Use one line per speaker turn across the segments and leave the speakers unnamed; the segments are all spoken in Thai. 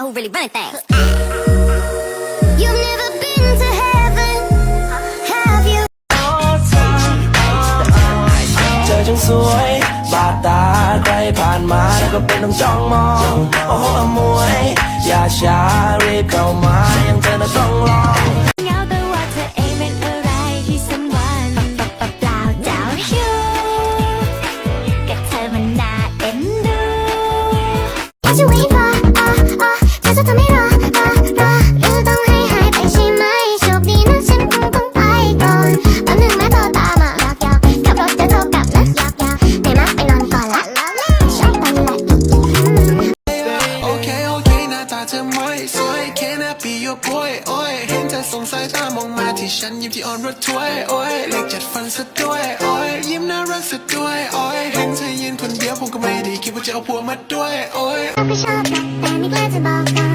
who really run it fast.
You've never been to heaven, have you?
เธอจังสวย บาดตาใครผ่านมาแล้วก็เป็นต้องจ้องมอง โอ้โหอมวย อย่าช้ารีบเข้ามายังเธอน่ะต้องลอ
นยิ้มที่อ่อน
รถถ้วยโอ้ยเล็กจัดฟันซะด้วยโอ้ยยิ้มน่ารักซะด้วยโอ้ยเห็นเธอยืนคนเดียวผมก็ไม่ได้คิดว่าจะเอาผัวมาด้วยโอ้ย
ชอบก็ชอบนะแต่ไม่กล้าจะบอกกัน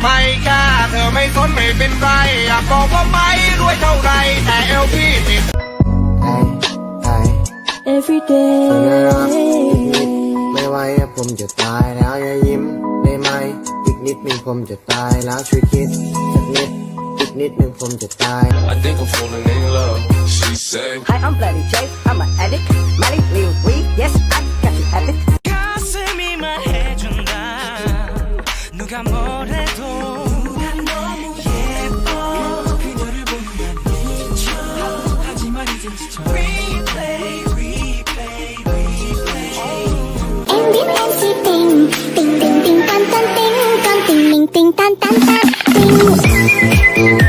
ไม่ก
ล้าเธอไม่สนไม่เป็นไรอยากบอกว่าไม่รวยเท่าไรแต่เอลพี่ติด
Every day ไม่ไหวอะผมจะตายแล้วอย่ายิ้มได้ไหมอีกนิดหนึ่งผมจะตายแล้วช่วยคิดสักนิดอีกนิดหนึ่งผมจะตาย
I think I'm falling in love she said
Hi, I'm Bloody J. I'm an addict. Molly, Lil Weed. Yes, I got to have it.
가슴이 말해준다 누가 뭐래
叮叮叮当当叮当叮叮叮当当当叮。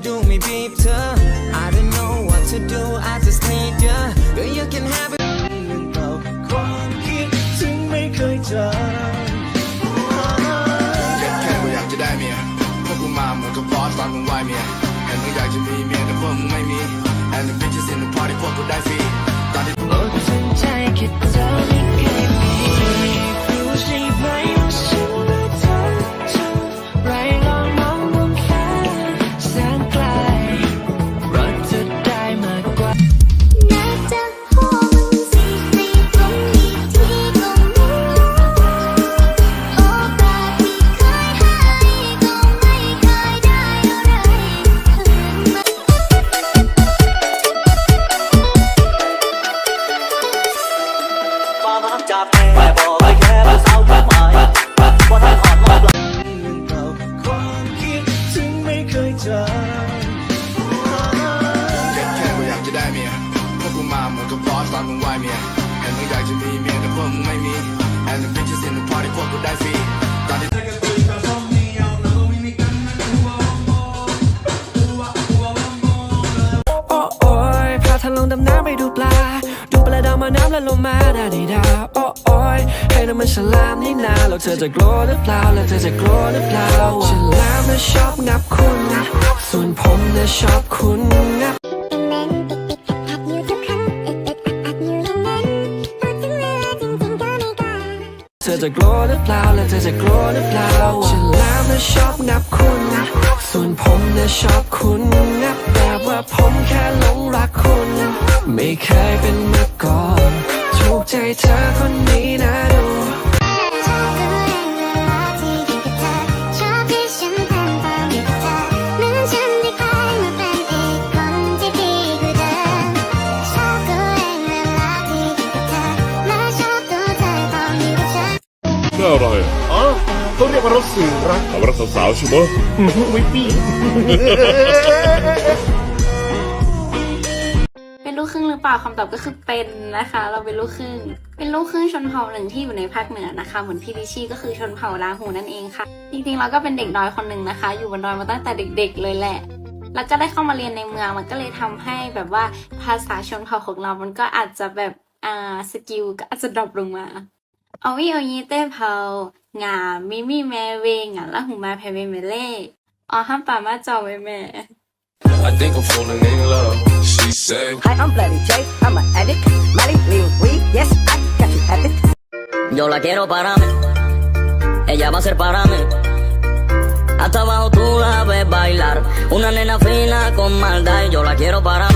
ที่
จะดูไม่บีบเธอ I don't know what to do I just need you Girl you can have it เก่าความคิดถึงไม่เคยจาง
แค่แค่ว่าอยากจะได้เมียพวกกูมาเหมือนกับบอสตอนมึงไหวเมียแค่มึงอยากจะมีเมียแต่พวกมึงไม่มี And the bitches in the party พวกกูได้ฟรีตอนที่
โปรดสนใจแค่เธอไม่เคยมี
จาก
แม่บอกไปแค่ภาษาความหมายว่าถ้าขอดรอบหลังเก่าความคิดถึงไม่เคยจาง
แค่แค่ว่าอยากจะได้เมียพวกกูมาเหมือนกับบอสตอนมึงไหวเมียแค่มึงอยากจะมีเมียแต่พวกมึงไม่มี
มาน้ำแล้วลงมาดาดีดาโอ้โอยให้น้ำมันฉลามนี่นาแล้วเธอจะกลัวหรือเปล่าแล้วเธอจะกลัวหรือเปล่าฉลามน่ะชอบงับคุณนะส่วนผมน่ะชอบคุณงับ
เป็นเมนปิดปิดอัดอัดอยู่ทุกครั้งอึดอึดอัดอัดอยู่อย่างนั้นพอถึงเธ
อจะกลัวหรือเปล่าแล้วเธอจะกลัวหรือเปล่าฉลามน่ะชอบงับคุณนะส่วนผมน่ะชอบคุณงับแบบว่าผมแค่หลงรัก ไม่เคยเป็นมาก่อนถูกใจเธอคนนี้นะดูน
อะไร
อ๋อเขาเรียกว่ารถสื่อรัก
อารัสาวใช่ไหม
ไม่ปี
ลูกครึ่งหรือเปล่าคำตอบก็คือเป็นนะคะ เราเป็นลูกครึ่ง เป็นลูกครึ่งชนเผ่าหนึ่งที่อยู่ในภาคเหนือนะคะ เหมือนพี่ลิชชี่ก็คือชนเผ่าลาหูนั่นเองค่ะ จริงๆเราก็เป็นเด็กดอยคนหนึ่งนะคะ อยู่บนดอยมาตั้งแต่เด็ก ๆ เลยแหละ แล้วก็ได้เข้ามาเรียนในเมืองมันก็เลยทำให้แบบว่าภาษาชนเผ่าของเรา มันก็อาจจะแบบอ่าสกิลก็อาจจะดรอปลงมาเอาวิเอายีเต้เผางามิมิแมเวงาละหูมาแพเวเมเล่อ๋อห้ามปามาจอไว้แม่
I think I'm falling in love She said
Hi, I'm Bloody J. I'm an addict. Molly, lean, weed. Yes, I got you have it.
Yo la quiero para mí, ella va a ser para mí. Hasta abajo tú la ves bailar, una nena fina con maldad y yo la quiero para